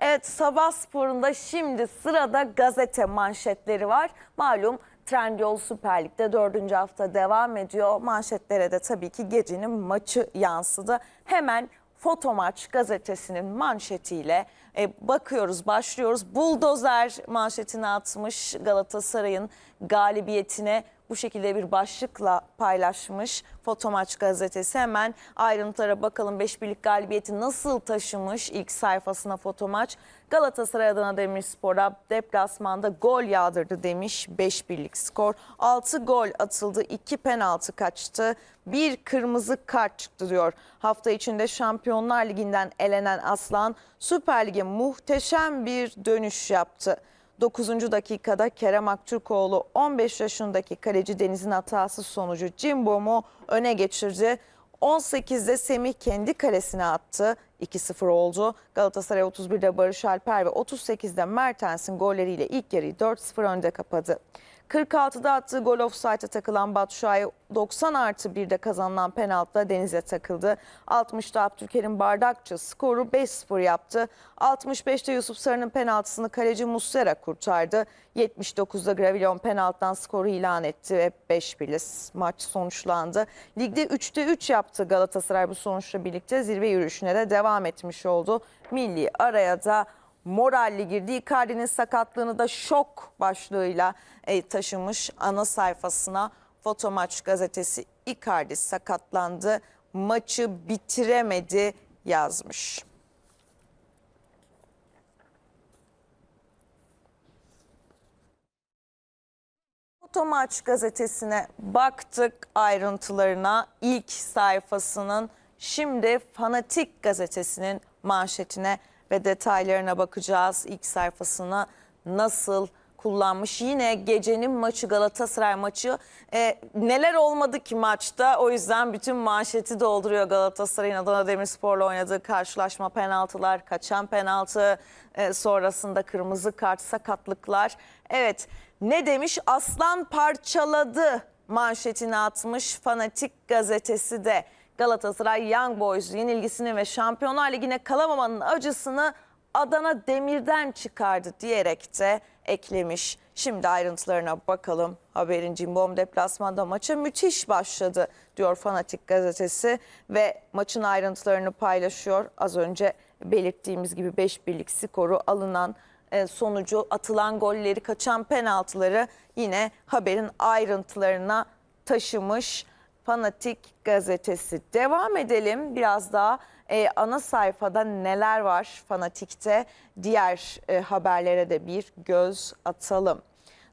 Evet sabah sporunda şimdi sırada gazete manşetleri var. Malum Trendyol Süper Lig'de dördüncü hafta devam ediyor. Manşetlere de tabii ki gecenin maçı yansıdı. Hemen Foto Maç gazetesinin manşetiyle e, bakıyoruz, başlıyoruz. Buldozer manşetini atmış Galatasaray'ın galibiyetine bu şekilde bir başlıkla paylaşmış Fotomaç gazetesi. Hemen ayrıntılara bakalım. 5 birlik galibiyeti nasıl taşımış ilk sayfasına Fotomaç. Galatasaray Adana Demirspor'a deplasmanda gol yağdırdı demiş. 5 birlik skor. 6 gol atıldı, 2 penaltı kaçtı. Bir kırmızı kart çıktı diyor. Hafta içinde Şampiyonlar Ligi'nden elenen Aslan Süper Lig'e muhteşem bir dönüş yaptı. 9. dakikada Kerem Aktürkoğlu 15 yaşındaki kaleci Deniz'in hatası sonucu Cimbom'u öne geçirdi. 18'de Semih kendi kalesine attı. 2-0 oldu. Galatasaray 31'de Barış Alper ve 38'de Mertens'in golleriyle ilk yarıyı 4-0 önde kapadı. 46'da attığı gol offside'a takılan Batshuayi 90 artı 1'de kazanılan penaltıda Deniz'e takıldı. 60'da Abdülkerim Bardakçı skoru 5-0 yaptı. 65'te Yusuf Sarı'nın penaltısını kaleci Muslera kurtardı. 79'da Gravillon penaltıdan skoru ilan etti ve 5-1 maç sonuçlandı. Ligde 3'te 3 yaptı Galatasaray bu sonuçla birlikte zirve yürüyüşüne de devam etmiş oldu. Milli araya da moralli girdi. Icardi'nin sakatlığını da şok başlığıyla e, taşımış ana sayfasına. Fotomaç gazetesi Icardi sakatlandı, maçı bitiremedi yazmış. Fotomaç gazetesine baktık ayrıntılarına ilk sayfasının şimdi Fanatik gazetesinin manşetine ve detaylarına bakacağız. İlk sayfasına nasıl kullanmış. Yine gecenin maçı Galatasaray maçı. E, neler olmadı ki maçta? O yüzden bütün manşeti dolduruyor Galatasaray'ın Adana Demirspor'la oynadığı karşılaşma penaltılar, kaçan penaltı e, sonrasında kırmızı kart, sakatlıklar. Evet ne demiş? Aslan parçaladı manşetini atmış Fanatik gazetesi de. Galatasaray Young Boys yenilgisini ve Şampiyonlar Ligi'ne kalamamanın acısını Adana Demir'den çıkardı diyerek de eklemiş. Şimdi ayrıntılarına bakalım. Haberin Cimbom deplasmanda maça müthiş başladı diyor Fanatik gazetesi ve maçın ayrıntılarını paylaşıyor. Az önce belirttiğimiz gibi 5 birlik skoru alınan e, sonucu atılan golleri kaçan penaltıları yine haberin ayrıntılarına taşımış. Fanatik gazetesi. Devam edelim biraz daha e, ana sayfada neler var Fanatik'te diğer e, haberlere de bir göz atalım.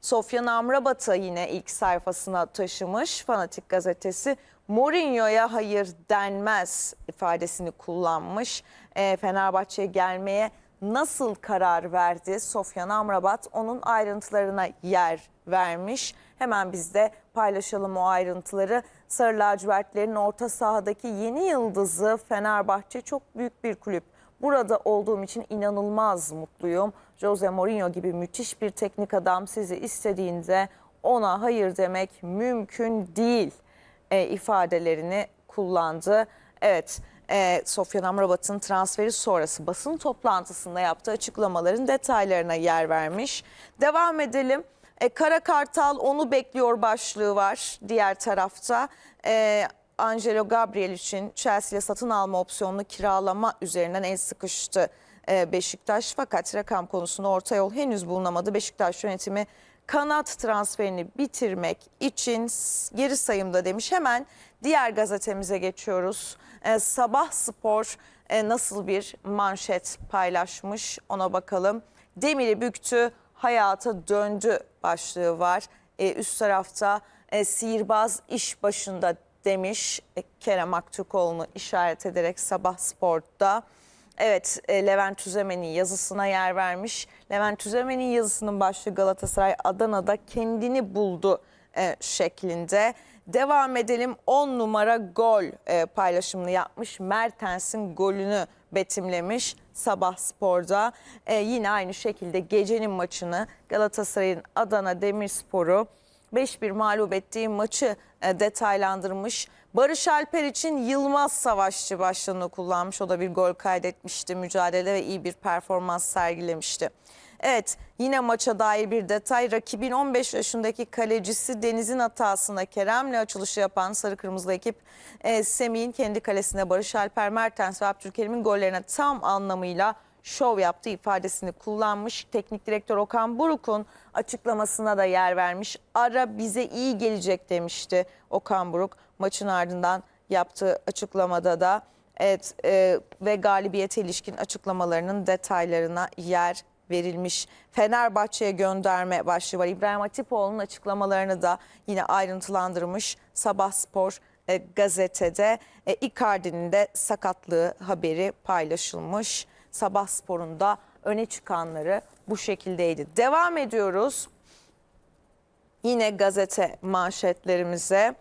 Sofyan Amrabat'ı yine ilk sayfasına taşımış Fanatik gazetesi. Mourinho'ya hayır denmez ifadesini kullanmış. E, Fenerbahçe'ye gelmeye nasıl karar verdi Sofyan Amrabat onun ayrıntılarına yer vermiş. Hemen biz de paylaşalım o ayrıntıları. Sarı lacivertlerin orta sahadaki yeni yıldızı Fenerbahçe çok büyük bir kulüp. Burada olduğum için inanılmaz mutluyum. Jose Mourinho gibi müthiş bir teknik adam sizi istediğinde ona hayır demek mümkün değil e, ifadelerini kullandı. Evet e, Sofyan Amrabat'ın transferi sonrası basın toplantısında yaptığı açıklamaların detaylarına yer vermiş. Devam edelim. E, Kara Kartal onu bekliyor başlığı var diğer tarafta. E, Angelo Gabriel için Chelsea ile satın alma opsiyonunu kiralama üzerinden el sıkıştı e, Beşiktaş. Fakat rakam konusunda orta yol henüz bulunamadı. Beşiktaş yönetimi kanat transferini bitirmek için geri sayımda demiş. Hemen diğer gazetemize geçiyoruz. E, Sabah Spor e, nasıl bir manşet paylaşmış ona bakalım. Demiri büktü, hayata döndü başlığı var. E, üst tarafta e, sihirbaz iş başında demiş e, Kerem Aktürkoğlu'nu işaret ederek Sabah Spor'da. Evet e, Levent Tüzemen'in yazısına yer vermiş. Levent Tüzemen'in yazısının başlığı Galatasaray Adana'da kendini buldu e, şeklinde. Devam edelim 10 numara gol e, paylaşımını yapmış. Mertens'in golünü betimlemiş Sabah Spor'da. E, yine aynı şekilde gecenin maçını Galatasaray'ın Adana Demirspor'u 5-1 mağlup ettiği maçı e, detaylandırmış. Barış Alper için Yılmaz Savaşçı başlığını kullanmış. O da bir gol kaydetmişti mücadele ve iyi bir performans sergilemişti. Evet yine maça dair bir detay. Rakibin 15 yaşındaki kalecisi Deniz'in hatasına Kerem'le açılışı yapan sarı kırmızılı ekip e, Semih'in kendi kalesine Barış Alper Mertens ve Abdülkerim'in gollerine tam anlamıyla şov yaptığı ifadesini kullanmış. Teknik direktör Okan Buruk'un açıklamasına da yer vermiş. Ara bize iyi gelecek demişti Okan Buruk. Maçın ardından yaptığı açıklamada da evet e, ve galibiyete ilişkin açıklamalarının detaylarına yer verilmiş. Fenerbahçe'ye gönderme başlığı var. İbrahim Hatipoğlu'nun açıklamalarını da yine ayrıntılandırmış. Sabah Spor e, gazetede e, Icardi'nin de sakatlığı haberi paylaşılmış. Sabah Spor'un da öne çıkanları bu şekildeydi. Devam ediyoruz. Yine gazete manşetlerimize.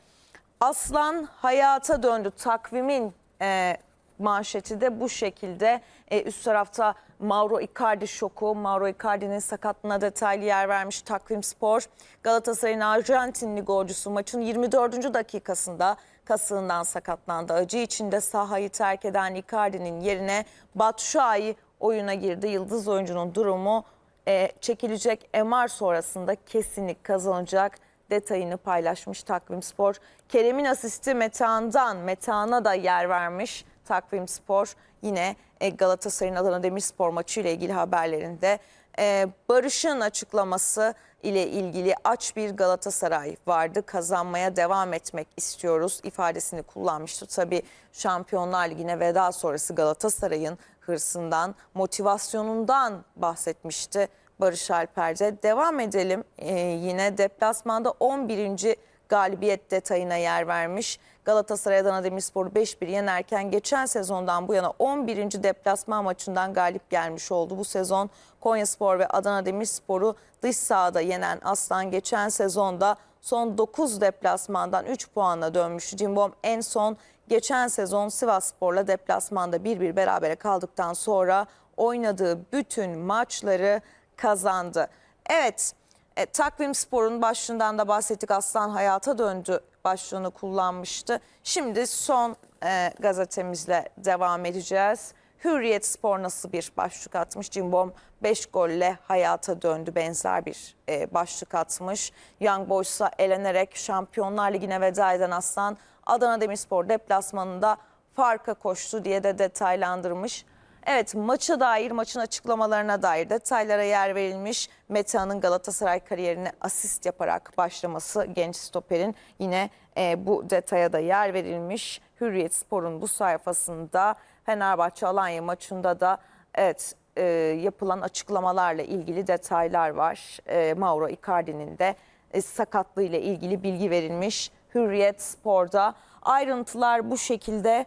Aslan hayata döndü. Takvimin e, manşeti de bu şekilde. E, üst tarafta Mauro Icardi şoku. Mauro Icardi'nin sakatlığına detaylı yer vermiş Takvim Spor. Galatasaray'ın Arjantinli golcüsü maçın 24. dakikasında kasığından sakatlandı. Acı içinde sahayı terk eden Icardi'nin yerine Batshuayi oyuna girdi. Yıldız oyuncunun durumu e, çekilecek MR sonrasında kesinlik kazanacak detayını paylaşmış Takvim Spor. Kerem'in asisti Metehan'dan Metehan'a da yer vermiş Takvim Spor. Yine e, Galatasaray'ın Adana Demirspor maçı ile ilgili haberlerinde e, Barış'ın açıklaması ile ilgili aç bir Galatasaray vardı. Kazanmaya devam etmek istiyoruz ifadesini kullanmıştı. Tabii Şampiyonlar Ligi'ne veda sonrası Galatasaray'ın hırsından, motivasyonundan bahsetmişti Barış Alper'de. Devam edelim. Ee, yine deplasmanda 11. galibiyet detayına yer vermiş. Galatasaray Adana Demirspor'u 5-1 yenerken geçen sezondan bu yana 11. deplasman maçından galip gelmiş oldu. Bu sezon Konyaspor ve Adana Demirspor'u dış sahada yenen Aslan geçen sezonda son 9 deplasmandan 3 puanla dönmüştü. Cimbom en son geçen sezon Sivasspor'la deplasmanda 1-1 berabere kaldıktan sonra oynadığı bütün maçları kazandı. Evet, e, Takvim Spor'un başlığından da bahsettik. Aslan hayata döndü başlığını kullanmıştı. Şimdi son e, gazetemizle devam edeceğiz. Hürriyet Spor nasıl bir başlık atmış? Cimbom 5 golle hayata döndü benzer bir e, başlık atmış. Young Boys'a elenerek Şampiyonlar Ligi'ne veda eden Aslan Adana Demirspor deplasmanında farka koştu diye de detaylandırmış. Evet maça dair maçın açıklamalarına dair detaylara yer verilmiş. Metehan'ın Galatasaray kariyerine asist yaparak başlaması genç stoperin yine e, bu detaya da yer verilmiş. Hürriyet Spor'un bu sayfasında Fenerbahçe Alanya maçında da evet e, yapılan açıklamalarla ilgili detaylar var. E, Mauro Icardi'nin de e, sakatlığı ile ilgili bilgi verilmiş. Hürriyet Spor'da ayrıntılar bu şekilde